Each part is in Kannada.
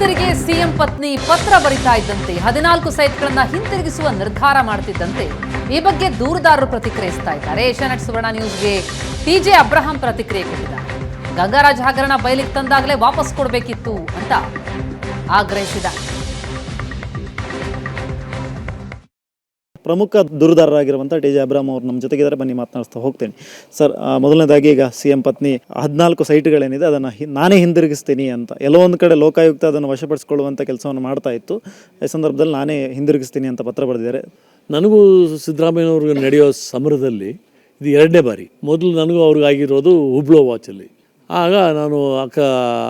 ಮಂತ್ರಿಗೆ ಸಿಎಂ ಪತ್ನಿ ಪತ್ರ ಬರಿತಾ ಇದ್ದಂತೆ, ಹದಿನಾಲ್ಕು ಸೈಟ್ಗಳನ್ನ ಹಿಂತಿರುಗಿಸುವ ನಿರ್ಧಾರ ಮಾಡ್ತಿದ್ದಂತೆ ಈ ಬಗ್ಗೆ ದೂರುದಾರರು ಪ್ರತಿಕ್ರಿಯಿಸ್ತಾ ಇದ್ದಾರೆ. ಏಷ್ಯಾನೆಟ್ ಸುವರ್ಣ ನ್ಯೂಸ್ಗೆ ಟಿಜೆ ಅಬ್ರಹಾಂ ಪ್ರತಿಕ್ರಿಯೆ ಕೊಟ್ಟಿದ್ದಾರೆ. ಗಂಗಾರಾಜ್ ಹಗರಣ ಬಯಲಿಗೆ ತಂದಾಗಲೇ ವಾಪಸ್ ಕೊಡಬೇಕಿತ್ತು ಅಂತ ಆಗ್ರಹಿಸಿದ ಪ್ರಮುಖ ದೂರುದಾರರಾಗಿರುವಂಥ ಟಿ ಜೆ ಅಬ್ರಾಮ್ ಅವರು ನಮ್ಮ ಜೊತೆಗಿದ್ದಾರೆ. ಬನ್ನಿ ಮಾತನಾಡಿಸ್ತಾ ಹೋಗ್ತೇನೆ. ಸರ್ ಮೊದಲನೇದಾಗಿ ಈಗ ಸಿ ಎಂ ಪತ್ನಿ ಹದಿನಾಲ್ಕು ಸೈಟ್ಗಳೇನಿದೆ, ಅದನ್ನು ನಾನೇ ಹಿಂದಿರುಗಿಸ್ತೀನಿ ಅಂತ. ಎಲ್ಲೋ ಒಂದು ಕಡೆ ಲೋಕಾಯುಕ್ತ ಅದನ್ನು ವಶಪಡಿಸ್ಕೊಳ್ಳುವಂಥ ಕೆಲಸವನ್ನು ಮಾಡ್ತಾ ಇತ್ತು. ಈ ಸಂದರ್ಭದಲ್ಲಿ ನಾನೇ ಹಿಂದಿರುಗಿಸ್ತೀನಿ ಅಂತ ಪತ್ರ ಬರೆದಿದ್ದಾರೆ. ನನಗೂ ಸಿದ್ದರಾಮಯ್ಯನವ್ರಿಗೆ ನಡೆಯೋ ಸಮರದಲ್ಲಿ ಇದು ಎರಡನೇ ಬಾರಿ. ಮೊದಲು ನನಗೂ ಅವ್ರಿಗೆ ಆಗಿರೋದು ಹುಬ್ಳೋ ವಾಚಲ್ಲಿ ಆಗ ನಾನು ಅಕ್ಕ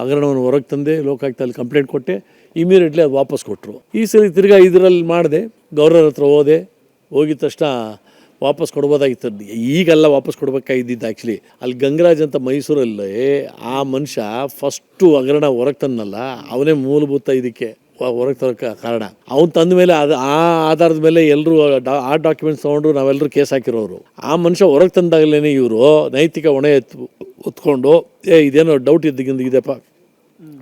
ಹಗರಣವನ್ನು ಹೊರಗೆ ತಂದೆ ಲೋಕಾಯುಕ್ತದಲ್ಲಿ ಕಂಪ್ಲೇಂಟ್ ಕೊಟ್ಟೆ. ಇಮಿಡಿಯೇಟ್ಲಿ ಅದು ವಾಪಸ್ ಕೊಟ್ಟರು. ಈ ಸರಿ ತಿರ್ಗಾ ಇದರಲ್ಲಿ ಮಾಡಿದೆ ಗೌರವರ ಹತ್ರ ಹೋದೆ. ಹೋಗಿದ ತಕ್ಷಣ ವಾಪಸ್ ಕೊಡ್ಬೋದಾಗಿತ್ತು. ಈಗೆಲ್ಲ ವಾಪಸ್ ಕೊಡ್ಬೇಕಾಗಿದ್ದಿದ್ದು ಆ್ಯಕ್ಚುಲಿ ಅಲ್ಲಿ ಗಂಗರಾಜ್ ಅಂತ ಮೈಸೂರಲ್ಲಿ ಆ ಮನುಷ್ಯ ಫಸ್ಟು ಹಗರಣ ಹೊರಗೆ ತನ್ನಲ್ಲ ಅವನೇ ಮೂಲಭೂತ ಇದಕ್ಕೆ ಹೊರಗೆ ತರೋಕ್ಕೆ ಕಾರಣ. ಅವ್ನು ತಂದ ಮೇಲೆ ಅದು, ಆ ಆಧಾರದ ಮೇಲೆ ಎಲ್ಲರೂ ಆ ಡಾಕ್ಯುಮೆಂಟ್ಸ್ ತೊಗೊಂಡು ನಾವೆಲ್ಲರೂ ಕೇಸ್ ಹಾಕಿರೋರು. ಆ ಮನುಷ್ಯ ಹೊರಗೆ ತಂದಾಗಲೇ ಇವರು ನೈತಿಕ ಹೊಣೆ ಎತ್ತು ಹೊತ್ಕೊಂಡು, ಏ, ಇದೇನೋ ಡೌಟ್ ಇದ್ದಿಗಿಂದ ಇದೆಪ್ಪ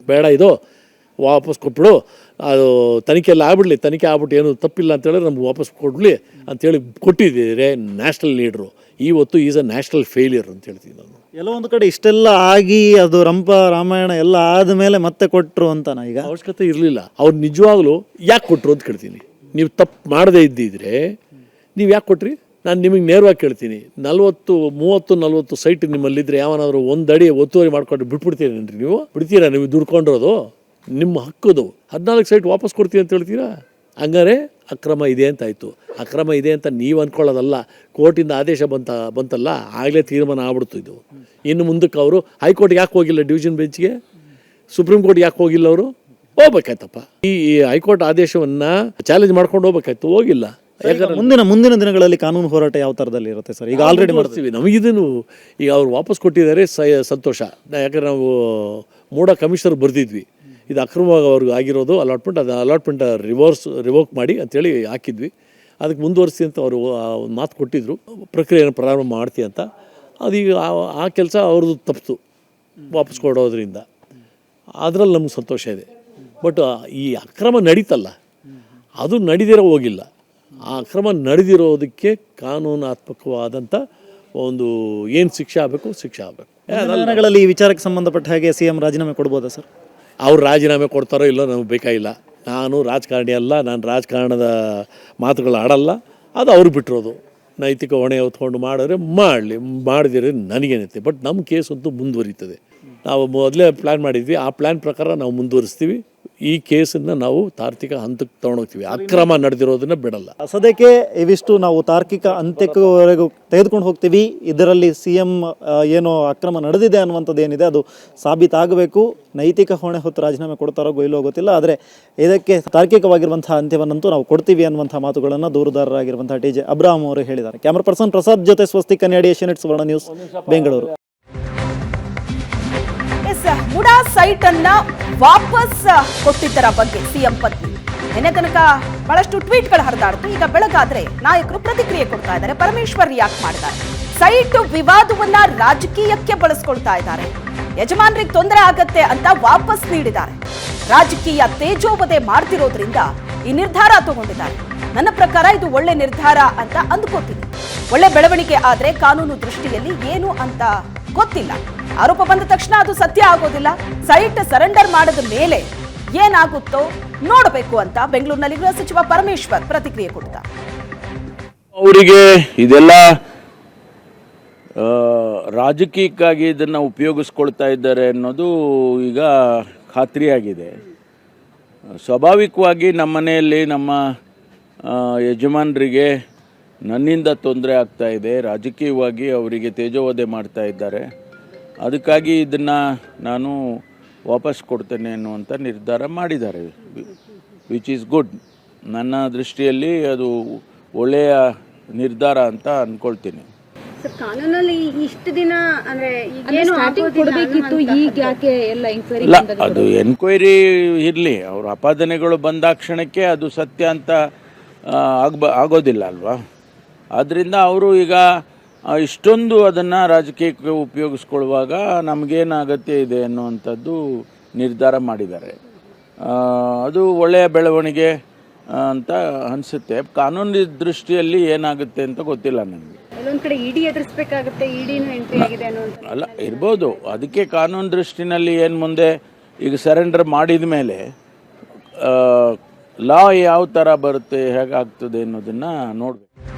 ಬೇಡ ಇದು. ವಾಪಸ್ ಕೊಟ್ಬಿಡು. ಅದು ತನಿಖೆ ಎಲ್ಲ ಆಗ್ಬಿಡ್ಲಿ ತನಿಖೆ ಆಗ್ಬಿಟ್ಟು ಏನು ತಪ್ಪಿಲ್ಲ ಅಂತೇಳಿ ನಮ್ಗೆ ವಾಪಸ್ ಕೊಡಲಿ ಅಂತೇಳಿ ಕೊಟ್ಟಿದ್ದೀರಿ ನ್ಯಾಷನಲ್ ಲೀಡ್ರು. ಇವತ್ತು ಈಸ್ ಅ ನ್ಯಾಷನಲ್ ಫೇಲಿಯರ್ ಅಂತ ಹೇಳ್ತೀನಿ ನಾನು. ಎಲ್ಲ ಒಂದು ಕಡೆ ಇಷ್ಟೆಲ್ಲ ಆಗಿ ಅದು ರಂಪ ರಾಮಾಯಣ ಎಲ್ಲ ಆದಮೇಲೆ ಮತ್ತೆ ಕೊಟ್ಟರು ಅಂತ ನಾ ಈಗ? ಅವಶ್ಯಕತೆ ಇರಲಿಲ್ಲ. ಅವ್ರು ನಿಜವಾಗ್ಲೂ ಯಾಕೆ ಕೊಟ್ಟರು ಅಂತ ಕೇಳ್ತೀನಿ. ನೀವು ತಪ್ಪು ಮಾಡದೇ ಇದ್ದಿದ್ರೆ ನೀವು ಯಾಕೆ ಕೊಟ್ರಿ? ನಾನು ನಿಮಗೆ ನೇರವಾಗಿ ಕೇಳ್ತೀನಿ. ನಲ್ವತ್ತು ಮೂವತ್ತು ನಲ್ವತ್ತು ಸೈಟ್ ನಿಮ್ಮಲ್ಲಿದ್ದರೆ ಯಾವನಾದರೂ ಒಂದು ಅಡಿ ಒತ್ತುವರಿ ಮಾಡ್ಕೊಂಡು ಬಿಟ್ಬಿಡ್ತೀರೇನ್ರಿ ನೀವು? ಬಿಡ್ತೀರಾ ನೀವು ದುಡ್ಕೊಂಡಿರೋದು? ನಿಮ್ಮ ಹಕ್ಕದು. ಹದಿನಾಲ್ಕು ಸೈಟ್ ವಾಪಸ್ ಕೊಡ್ತೀವಿ ಅಂತ ಹೇಳ್ತೀರಾ? ಹಂಗಾರೆ ಅಕ್ರಮ ಇದೆ ಅಂತಾಯಿತು ಅಕ್ರಮ ಇದೆ ಅಂತ ನೀವು ಅಂದ್ಕೊಳ್ಳೋದಲ್ಲ ಕೋರ್ಟಿಂದ ಆದೇಶ ಬಂತ ಬಂತಲ್ಲ ಆಗಲೇ ತೀರ್ಮಾನ ಆಗ್ಬಿಡ್ತು ಇದು. ಇನ್ನು ಮುಂದಕ್ಕೆ ಅವರು ಹೈಕೋರ್ಟ್ಗೆ ಯಾಕೆ ಹೋಗಿಲ್ಲ ಡಿವಿಷನ್ ಬೆಂಚ್ಗೆ? ಸುಪ್ರೀಂ ಕೋರ್ಟ್ ಯಾಕೆ ಹೋಗಿಲ್ಲ ಅವರು? ಹೋಗ್ಬೇಕಾಯ್ತಪ್ಪ. ಈ ಹೈಕೋರ್ಟ್ ಆದೇಶವನ್ನ ಚಾಲೆಂಜ್ ಮಾಡ್ಕೊಂಡು ಹೋಗ್ಬೇಕಾಯ್ತು. ಹೋಗಿಲ್ಲ. ಯಾಕಂದ್ರೆ ಮುಂದಿನ ಮುಂದಿನ ದಿನಗಳಲ್ಲಿ ಕಾನೂನು ಹೋರಾಟ ಯಾವ ಥರದಲ್ಲಿ ಇರುತ್ತೆ ಸರ್? ಈಗ ಆಲ್ರೆಡಿ ಮಾಡ್ತೀವಿ. ನಮಗಿದನ್ನು ಈಗ ಅವ್ರು ವಾಪಸ್ ಕೊಟ್ಟಿದ್ದಾರೆ ಸಂತೋಷ. ಯಾಕಂದ್ರೆ ನಾವು ಮೂಡ ಕಮಿಷನರ್ ಬರೆದಿದ್ವಿ. ಇದು ಅಕ್ರಮವಾಗಿ ಅವ್ರಿಗೆ ಆಗಿರೋದು ಅಲಾಟ್ಮೆಂಟ್, ಅದು ಅಲಾಟ್ಮೆಂಟ್ ರಿವರ್ಸ್, ರಿವೋಕ್ ಮಾಡಿ ಅಂತೇಳಿ ಹಾಕಿದ್ವಿ. ಅದಕ್ಕೆ ಮುಂದುವರಿಸಿ ಅಂತ ಅವರು ಒಂದು ಮಾತು ಕೊಟ್ಟಿದ್ರು. ಪ್ರಕ್ರಿಯೆಯನ್ನು ಪ್ರಾರಂಭ ಮಾಡ್ತೀವಿ ಅಂತ. ಅದೀಗ ಆ- ಕೆಲಸ ಅವ್ರದ್ದು ತಪ್ಪಿತು, ವಾಪಸ್ ಕೊಡೋದ್ರಿಂದ. ಅದರಲ್ಲಿ ನಮ್ಗೆ ಸಂತೋಷ ಇದೆ. ಬಟ್ ಈ ಅಕ್ರಮ ನಡೀತಲ್ಲ. ಅದು ನಡೀದಿರೋ ಹೋಗಿಲ್ಲ. ಆ ಅಕ್ರಮ ನಡೆದಿರೋದಕ್ಕೆ ಕಾನೂನಾತ್ಮಕವಾದಂಥ ಒಂದು ಏನು ಶಿಕ್ಷೆ ಆಗಬೇಕು ಶಿಕ್ಷೆ ಆಗಬೇಕು. ಈ ವಿಚಾರಕ್ಕೆ ಸಂಬಂಧಪಟ್ಟ ಹಾಗೆ ಸಿ ಎಂ ರಾಜೀನಾಮೆ ಕೊಡ್ಬೋದಾ ಸರ್? ಅವ್ರು ರಾಜೀನಾಮೆ ಕೊಡ್ತಾರೋ ಇಲ್ಲೋ ನಮಗೆ ಬೇಕಾಗಿಲ್ಲ. ನಾನು ರಾಜಕಾರಣಿ ಅಲ್ಲ, ನಾನು ರಾಜಕಾರಣದ ಮಾತುಗಳು ಆಡಲ್ಲ, ಅದು ಅವ್ರು ಬಿಟ್ಟಿರೋದು. ನೈತಿಕ ಹೊಣೆ ಹೊತ್ಕೊಂಡು ಮಾಡಿದ್ರೆ ಮಾಡಲಿ ಮಾಡಿದಿರೋ ನನಗೇನೈತೆ ಬಟ್ ನಮ್ಮ ಕೇಸ್ ಅಂತೂ ಮುಂದುವರಿತದೆ. ನಾವು ಮೊದಲೇ ಪ್ಲ್ಯಾನ್ ಮಾಡಿದ್ವಿ, ಆ ಪ್ಲ್ಯಾನ್ ಪ್ರಕಾರ ನಾವು ಮುಂದುವರಿಸ್ತೀವಿ. ಈ ಕೇಸನ್ನು ನಾವು ತಾರ್ಕಿಕ ಹಂತಕ್ಕೆ ತೊಗೊಂಡೋಗ್ತೀವಿ. ಅಕ್ರಮ ನಡೆದಿರೋದನ್ನ ಬಿಡಲ್ಲ. ಸದ್ಯಕ್ಕೆ ಇವಿಷ್ಟು ನಾವು ತಾರ್ಕಿಕ ಅಂತ್ಯಕ್ಕವರೆಗೂ ತೆಗೆದುಕೊಂಡು ಹೋಗ್ತೀವಿ. ಇದರಲ್ಲಿ ಸಿ ಎಂ ಏನು ಅಕ್ರಮ ನಡೆದಿದೆ ಅನ್ನುವಂಥದ್ದು ಏನಿದೆ ಅದು ಸಾಬೀತಾಗಬೇಕು. ನೈತಿಕ ಹೊಣೆ ಹೊತ್ತು ರಾಜೀನಾಮೆ ಕೊಡ್ತಾರೋ ಗೊಯ್ಲೋ ಗೊತ್ತಿಲ್ಲ. ಆದರೆ ಇದಕ್ಕೆ ತಾರ್ಕಿಕವಾಗಿರುವಂಥ ಅಂತ್ಯವನ್ನಂತೂ ನಾವು ಕೊಡ್ತೀವಿ ಅನ್ನುವಂಥ ಮಾತುಗಳನ್ನು ದೂರದಾರರಾಗಿರುವಂಥ ಟಿ ಜೆ ಅಬ್ರಾಹಂ ಅವರು ಹೇಳಿದ್ದಾರೆ. ಕ್ಯಾಮರಾ ಪರ್ಸನ್ ಪ್ರಸಾದ್ ಜೊತೆ ಸ್ವಸ್ತಿ ಕನ್ನಡಿ Asianet Suvarna news, Bengaluru. MUDA site ಅನ್ನ ವಾಪಸ್ ಕೊಟ್ಟಿದ್ದರ ಬಗ್ಗೆ ಸಿಎಂ ಪತ್ನಿ. ನಿನ್ನೆ ತನಕ ಬಹಳಷ್ಟು ಟ್ವೀಟ್ಗಳು ಹರಿದಾಡ್ತು. ಈಗ ಬೆಳಗಾದ್ರೆ ನಾಯಕರು ಪ್ರತಿಕ್ರಿಯೆ ಕೊಡ್ತಾ ಇದ್ದಾರೆ. ಪರಮೇಶ್ವರ್ ರಿಯಾಕ್ಟ್ ಮಾಡಿದ್ದಾರೆ. ಸೈಟ್ ವಿವಾದವನ್ನ ರಾಜಕೀಯಕ್ಕೆ ಬಳಸ್ಕೊಳ್ತಾ ಇದ್ದಾರೆ. ಯಜಮಾನರಿಗೆ ತೊಂದರೆ ಆಗತ್ತೆ ಅಂತ ವಾಪಸ್ ನೀಡಿದ್ದಾರೆ. ರಾಜಕೀಯ ತೇಜೋವಧೆ ಮಾಡ್ತಿರೋದ್ರಿಂದ ಈ ನಿರ್ಧಾರ ತಗೊಂಡಿದ್ದಾರೆ. ನನ್ನ ಪ್ರಕಾರ ಇದು ಒಳ್ಳೆ ನಿರ್ಧಾರ ಅಂತ ಅಂದ್ಕೋತೀನಿ. ಒಳ್ಳೆ ಬೆಳವಣಿಗೆ ಆದ್ರೆ ಕಾನೂನು ದೃಷ್ಟಿಯಲ್ಲಿ ಏನು ಅಂತ ಗೊತ್ತಿಲ್ಲ. ಆರೋಪ ಬಂದ ತಕ್ಷಣ ಅದು ಸತ್ಯ ಆಗೋದಿಲ್ಲ. ಸೈಟ್ ಸರೆಂಡರ್ ಮಾಡಿದ ಮೇಲೆ ಏನಾಗುತ್ತೋ ನೋಡಬೇಕು ಅಂತ ಬೆಂಗಳೂರಿನಲ್ಲಿ ಗೃಹ ಸಚಿವ ಪರಮೇಶ್ವರ್ ಪ್ರತಿಕ್ರಿಯೆ ಕೊಡ್ತ ಅವರಿಗೆ ಇದೆಲ್ಲ ರಾಜಕೀಯಕ್ಕಾಗಿ ಇದನ್ನು ಉಪಯೋಗಿಸ್ಕೊಳ್ತಾ ಇದ್ದಾರೆ ಅನ್ನೋದು ಈಗ ಖಾತ್ರಿಯಾಗಿದೆ. ಸ್ವಾಭಾವಿಕವಾಗಿ ನಮ್ಮ ಮನೆಯಲ್ಲಿ ನಮ್ಮ ಯಜಮಾನರಿಗೆ ನನ್ನಿಂದ ತೊಂದರೆ ಆಗ್ತಾ ಇದೆ. ರಾಜಕೀಯವಾಗಿ ಅವರಿಗೆ ತೇಜೋವಧೆ ಮಾಡ್ತಾ ಇದ್ದಾರೆ. ಅದಕ್ಕಾಗಿ ಇದನ್ನು ನಾನು ವಾಪಸ್ ಕೊಡ್ತೇನೆ ಅನ್ನುವಂಥ ನಿರ್ಧಾರ ಮಾಡಿದ್ದಾರೆ. ವಿಚ್ ಈಸ್ ಗುಡ್ ನನ್ನ ದೃಷ್ಟಿಯಲ್ಲಿ ಅದು ಒಳ್ಳೆಯ ನಿರ್ಧಾರ ಅಂತ ಅಂದ್ಕೊಳ್ತೀನಿ ಸರ್ ಕಾನೂನಲ್ಲಿ ಇಷ್ಟು ದಿನ ಅಂದ್ರೆ ಈಗೇನು ಸ್ಟಾರ್ಟಿಂಗ್ ಕೊಡಬೇಕಿತ್ತು ಈಗ ಯಾಕೆ ಎಲ್ಲ ಎಂಕ್ವೈರಿ ಇಲ್ಲ ಅದು ಎನ್ಕ್ವೈರಿ ಇರಲಿ. ಅವ್ರ ಅಪಾದನೆಗಳು ಬಂದಾಕ್ಷಣಕ್ಕೆ ಅದು ಸತ್ಯ ಅಂತ ಆಗ್ಬ ಆಗೋದಿಲ್ಲ ಅಲ್ವಾ? ಆದ್ದರಿಂದ ಅವರು ಈಗ ಇಷ್ಟೊಂದು ಅದನ್ನು ರಾಜಕೀಯಕ್ಕೆ ಉಪಯೋಗಿಸ್ಕೊಳ್ಳುವಾಗ ನಮಗೇನು ಅಗತ್ಯ ಇದೆ ಅನ್ನುವಂಥದ್ದು ನಿರ್ಧಾರ ಮಾಡಿದ್ದಾರೆ. ಅದು ಒಳ್ಳೆಯ ಬೆಳವಣಿಗೆ ಅಂತ ಅನಿಸುತ್ತೆ. ಕಾನೂನು ದೃಷ್ಟಿಯಲ್ಲಿ ಏನಾಗುತ್ತೆ ಅಂತ ಗೊತ್ತಿಲ್ಲ ನನಗೆ. ಅಲ್ಲ ಇರ್ಬೋದು. ಅದಕ್ಕೆ ಕಾನೂನು ದೃಷ್ಟಿನಲ್ಲಿ ಏನು ಮುಂದೆ? ಈಗ ಸರೆಂಡರ್ ಮಾಡಿದ ಮೇಲೆ ಲಾ ಯಾವ ಥರ ಬರುತ್ತೆ ಹೇಗಾಗ್ತದೆ ಅನ್ನೋದನ್ನು ನೋಡಬೇಕು.